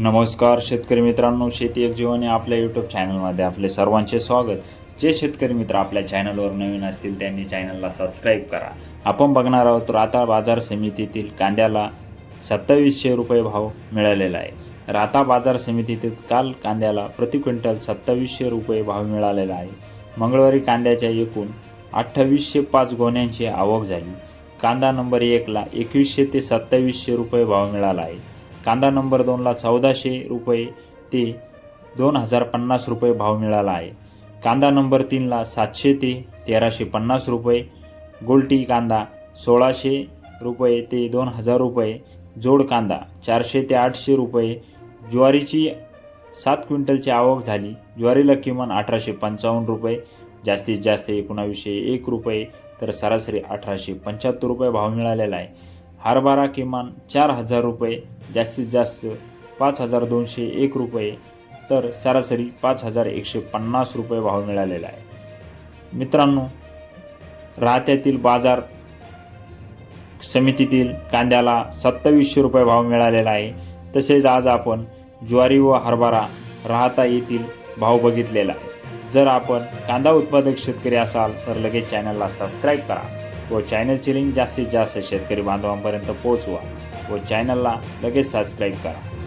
नमस्कार शेतकरी मित्रांनो शेती एक जीवन या आपल्या यूट्यूब चॅनलमध्ये आपले सर्वांचे स्वागत. जे शेतकरी मित्र आपल्या चॅनलवर नवीन असतील त्यांनी चॅनलला सबस्क्राईब करा. आपण बघणार आहोत राता बाजार समितीतील कांद्याला सत्तावीसशे रुपये भाव मिळालेला आहे. राता बाजार समितीतील काल कांद्याला प्रति क्विंटल सत्तावीसशे रुपये भाव मिळालेला आहे. मंगळवारी कांद्याच्या एकूण अठ्ठावीसशे पाच गोण्यांची आवक झाली. कांदा नंबर एकला एकवीसशे ते सत्तावीसशे रुपये भाव मिळाला आहे. कांदा नंबर दोनला चौदाशे रुपये ते दोन हजार पन्नास रुपये भाव मिळाला आहे. कांदा नंबर तीनला सातशे ते तेराशे पन्नास रुपये गोल्टी कांदा सोळाशे रुपये ते दोन हजार रुपये जोड कांदा चारशे ते आठशे रुपये. ज्वारीची सात क्विंटलची आवक झाली. ज्वारीला किमान अठराशे पंचावन्न रुपये जास्तीत जास्त एकोणावीसशे एक रुपये तर सरासरी अठराशे पंच्याहत्तर रुपये भाव मिळालेला आहे. हरभरा किमान चार हजार रुपये जास्तीत जास्त पाच हजार दोनशे एक रुपये तर सरासरी पाच हजार एकशे पन्नास रुपये भाव मिळालेला आहे. मित्रांनो राहत्यातील बाजार समितीतील कांद्याला सत्तावीसशे रुपये भाव मिळालेला आहे. तसेच आज आपण ज्वारी व हरभरा राहता येथील भाव बघितलेला आहे. जर आपण कांदा उत्पादक शेतकरी असाल तर लगेच चॅनलला सबस्क्राईब करा व चॅनलची लिंक जास्तीत जास्त शेतकरी बांधवांपर्यंत पोहोचवा व चॅनलला लगेच सबस्क्राईब करा.